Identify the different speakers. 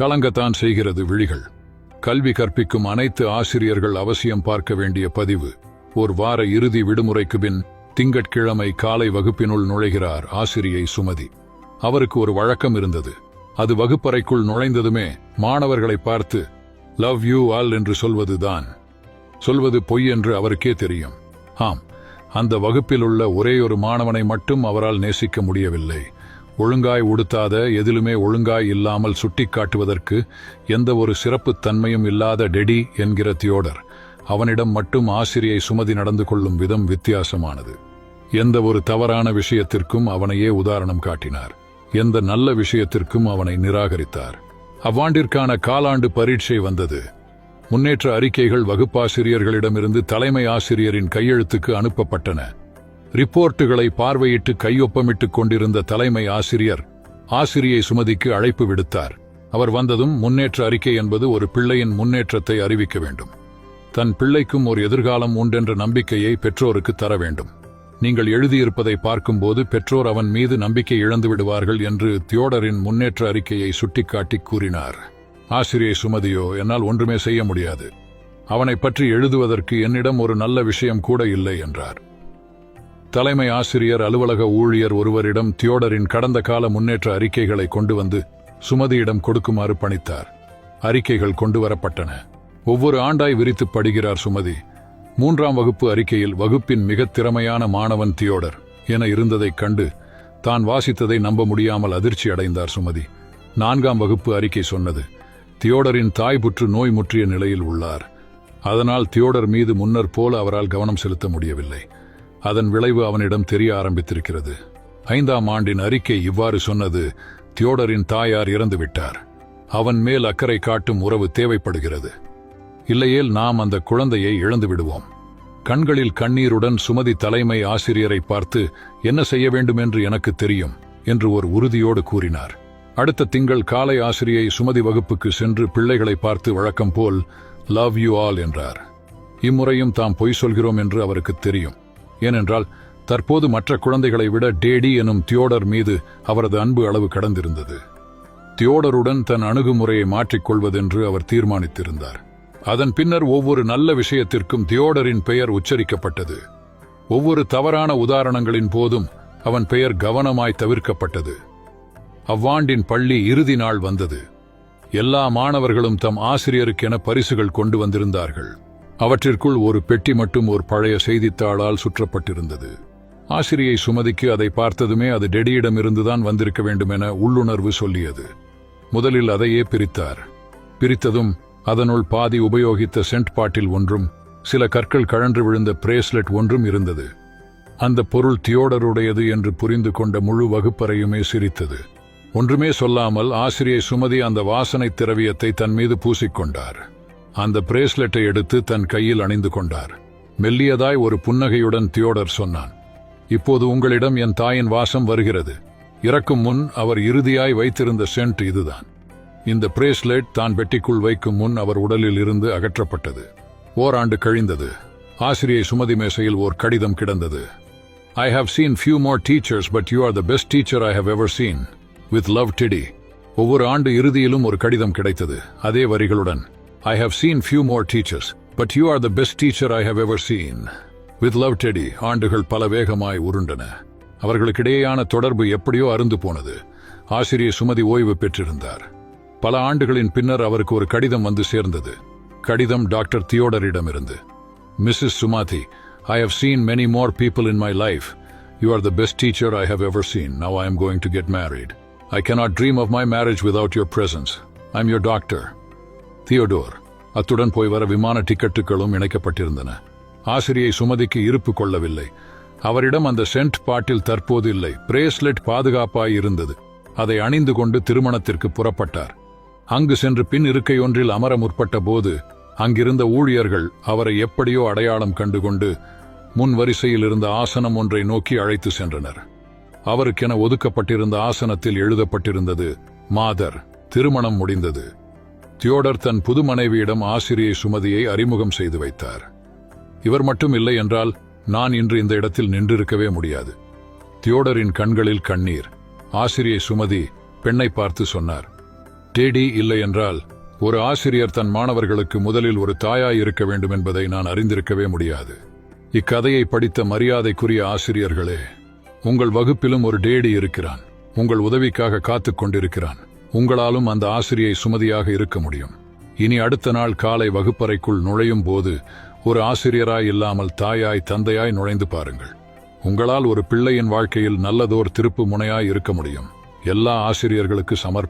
Speaker 1: கலங்கத்தான் செய்கிறது விழிகள். கல்வி கற்பிக்கும் அனைத்து ஆசிரியர்கள் அவசியம் பார்க்க வேண்டிய பதிவு ஓர் வார இறுதி விடுமுறைக்கு பின் திங்கட்கிழமை காலை வகுப்பினுள் நுழைகிறார் ஆசிரியை சுமதி. அவருக்கு ஒரு வழக்கம் இருந்தது. அது வகுப்பறைக்குள் நுழைந்ததுமே மாணவர்களை பார்த்து லவ் யூ ஆல் என்று சொல்வதுதான். சொல்வது பொய் என்று அவருக்கே தெரியும். ஆம் அந்த வகுப்பில் உள்ள ஒரேயொரு மாணவனை மட்டும் அவரால் நேசிக்க முடியவில்லை. ஒழுங்காய் உடுத்தாத எதிலுமே ஒழுங்காய் இல்லாமல் சுட்டிக்காட்டுவதற்கு எந்த ஒரு சிறப்புத் தன்மையும் இல்லாத டெடி என்கிற தியோடர். அவனிடம் மட்டும் ஆசிரியை சுமதி நடந்து கொள்ளும் விதம் வித்தியாசமானது. எந்த ஒரு தவறான விஷயத்திற்கும் அவனையே உதாரணம் காட்டினார். எந்த நல்ல விஷயத்திற்கும் அவனை நிராகரித்தார். அவ்வாண்டிற்கான காலாண்டு பரீட்சை வந்தது. முன்னேற்ற அறிக்கைகள் வகுப்பாசிரியர்களிடமிருந்து தலைமை ஆசிரியரின் கையெழுத்துக்கு அனுப்பப்பட்டன. ரிப்போர்ட்டுகளை பார்வையிட்டு கையொப்பமிட்டுக் கொண்டிருந்த தலைமை ஆசிரியர் ஆசிரியை சுமதிக்கு அழைப்பு விடுத்தார். அவர் வந்ததும் முன்னேற்ற அறிக்கை என்பது ஒரு பிள்ளையின் முன்னேற்றத்தை அறிவிக்க வேண்டும். தன் பிள்ளைக்கும் ஒரு எதிர்காலம் உண்டென்ற நம்பிக்கையை பெற்றோருக்கு தர வேண்டும். நீங்கள் எழுதியிருப்பதை பார்க்கும்போது பெற்றோர் அவன் மீது நம்பிக்கை இழந்து விடுவார்கள் என்று தியோடரின் முன்னேற்ற அறிக்கையை சுட்டிக்காட்டி கூறினார். ஆசிரியை சுமதியோ என்னால் ஒன்றுமே செய்ய முடியாது. அவனை பற்றி எழுதுவதற்கு என்னிடம் ஒரு நல்ல விஷயம் கூட இல்லை என்றார். தலைமை ஆசிரியர் அலுவலக ஊழியர் ஒருவரிடம் தியோடரின் கடந்த கால முன்னேற்ற அறிக்கைகளை கொண்டு வந்து சுமதியிடம் கொடுக்குமாறு பணித்தார். அறிக்கைகள் கொண்டு வரப்பட்டன. ஒவ்வொரு ஆண்டாய் விரித்து படுகிறார் சுமதி. மூன்றாம் வகுப்பு அறிக்கையில் வகுப்பின் மிகத் திறமையான மாணவன் தியோடர் என இருந்ததைக் கண்டு தான் வாசித்ததை நம்ப முடியாமல் அதிர்ச்சி அடைந்தார் சுமதி. நான்காம் வகுப்பு அறிக்கை சொன்னது. தியோடரின் தாய் புற்று நோய் முற்றிய நிலையில் உள்ளார். அதனால் தியோடர் மீது முன்னர் போல அவரால் கவனம் செலுத்த முடியவில்லை. அதன் விளைவு அவனிடம் தெரிய ஆரம்பித்திருக்கிறது. ஐந்தாம் ஆண்டின் அறிக்கை இவ்வாறு சொன்னது தியோடரின் தாயார் இறந்து விட்டார். அவன் மேல் அக்கறை காட்டும் உறவு தேவைப்படுகிறது. இல்லையேல் நாம் அந்த குழந்தையை இழந்து விடுவோம். கண்களில் கண்ணீருடன் சுமதி தலைமை ஆசிரியரை பார்த்து என்ன செய்ய வேண்டும் என்று எனக்கு தெரியும் என்று ஒரு உறுதியோடு கூறினார். அடுத்த திங்கள் காலை ஆசிரியை சுமதி வகுப்புக்கு சென்று பிள்ளைகளை பார்த்து வழக்கம் போல் லவ் யூ ஆல் என்றார். இம்முறையும் தாம் பொய் சொல்கிறோம் என்று அவருக்கு தெரியும். ஏனென்றால் தற்போது மற்ற குழந்தைகளை விட டேடி எனும் தியோடர் மீது அவரது அன்பு அளவு கடந்திருந்தது. தியோடருடன் தன் அணுகுமுறையை மாற்றிக்கொள்வதென்று அவர் தீர்மானித்திருந்தார். அதன் பின்னர் ஒவ்வொரு நல்ல விஷயத்திற்கும் தியோடரின் பெயர் உச்சரிக்கப்பட்டது. ஒவ்வொரு தவறான உதாரணங்களின் போதும் அவன் பெயர் கவனமாய் தவிர்க்கப்பட்டது. அவ்வாண்டின் பள்ளி இறுதி நாள் வந்தது. எல்லா மாணவர்களும் தம் ஆசிரியருக்கென பரிசுகள் கொண்டு வந்திருந்தார்கள். அவற்றிற்குள் ஒரு பெட்டி மட்டும் ஒரு பழைய செய்தித்தாளால் சுற்றப்பட்டிருந்தது. ஆசிரியை சுமதிக்கு அதை பார்த்ததுமே அது டெடியிடமிருந்துதான் வந்திருக்க வேண்டுமென உள்ளுணர்வு சொல்லியது. முதலில் அதையே பிரித்தார். பிரித்ததும் அதனுள் பாதி உபயோகித்த சென்ட் பாட்டில் ஒன்றும் சில கற்கள் கழன்று விழுந்த பிரேஸ்லெட் ஒன்றும் இருந்தது. அந்த பொருள் தியோடருடையது என்று புரிந்து கொண்ட முழு வகுப்பறையுமே சிரித்தது. ஒன்றுமே சொல்லாமல் ஆசிரியை சுமதி அந்த வாசனை திரவியத்தை தன் மீது பூசிக்கொண்டார். அந்த பிரேஸ்லெட்டை எடுத்து தன் கையில் அணிந்து கொண்டார். மெல்லியதாய் ஒரு புன்னகையுடன் தியோடர் சொன்னான் இப்போது உங்களிடம் என் தாயின் வாசம் வருகிறது. இறக்கும் முன் அவர் இறுதியாய் வைத்திருந்த சென்ட் இதுதான். இந்த பிரேஸ்லெட் தான் பெட்டிக்குள் வைக்கும் முன் அவர் உடலில் இருந்து அகற்றப்பட்டது. ஓராண்டு கழிந்தது. ஆசிரியை சுமதி மேசையில் ஓர் கடிதம் கிடந்தது. I have seen few more teachers but you are the best teacher I have ever seen with love Teddy ஒவ்வொரு ஆண்டு இறுதியிலும் ஒரு கடிதம் கிடைத்தது. அதே வரிகளுடன் I have seen few more teachers but you are the best teacher I have ever seen with love Teddy ஆண்டுகள் பல வேகமாய் உருண்டன. அவர்களுக்கிடையேயான தொடர்பு எப்படியோ அருந்து போனது. ஆசிரியர் சுமதி ஓய்வு பெற்றிருந்தார். பல ஆண்டுகளின் பின்னர் அவருக்கு ஒரு கடிதம் வந்து சேர்ந்தது. கடிதம் doctor தியோடரிடமிருந்து. Mrs Sumathi I have seen many more people in my life you are the best teacher I have ever seen now I am going to get married I cannot dream of my marriage without your presence I am your doctor Theodore அத்துடன் போய் வர விமான டிக்கெட்டுகளும் இணைக்கப்பட்டிருந்தன. ஆசிரியை சுமதிக்கு இருப்பு கொள்ளவில்லை. அவரிடம் அந்த send பாட்டில் தற்போது இல்லை. பிரேஸ்லெட் பாதுகாப்பாய் இருந்தது. அதை அணிந்து கொண்டு திருமணத்திற்கு புறப்பட்டார். அங்கு சென்று பின் இருக்கை ஒன்றில் அமர முற்பட்ட போது அங்கிருந்த ஊழியர்கள் அவரை எப்படியோ அடையாளம் கண்டுகொண்டு முன் வரிசையில் இருந்த ஆசனம் ஒன்றை நோக்கி அழைத்து சென்றனர். அவருக்கென ஒதுக்கப்பட்டிருந்த ஆசனத்தில் எழுதப்பட்டிருந்தது மாதர் திருமணம் முடிந்தது. தியோடர் தன் புது மனைவியிடம் ஆசிரியை சுமதியை அறிமுகம் செய்து வைத்தார். இவர் மட்டும் இல்லை என்றால் நான் இன்று இந்த இடத்தில் நின்றிருக்கவே முடியாது. தியோடரின் கண்களில் கண்ணீர். ஆசிரியை சுமதி பெண்ணை பார்த்து சொன்னார். டேடி இல்லை என்றால் ஒரு ஆசிரியர் தன் மாணவர்களுக்கு முதலில் ஒரு தாயாய் இருக்க வேண்டும் என்பதை நான் அறிந்திருக்கவே முடியாது. இக்கதையை படித்த மரியாதைக்குரிய ஆசிரியர்களே உங்கள் வகுப்பிலும் ஒரு டேடி இருக்கிறான். உங்கள் உதவிக்காக காத்துக் கொண்டிருக்கிறான். உங்களாலும் அந்த ஆசிரியை சுமதியாக இருக்க முடியும். இனி அடுத்த நாள் காலை வகுப்பறைக்குள் நுழையும் போது ஒரு ஆசிரியராய் இல்லாமல் தாயாய் தந்தையாய் நுழைந்து பாருங்கள். உங்களால் ஒரு பிள்ளையின் வாழ்க்கையில் நல்லதோர் திருப்பு முனையாய் இருக்க முடியும். எல்லா ஆசிரியர்களுக்கு சமர்ப்ப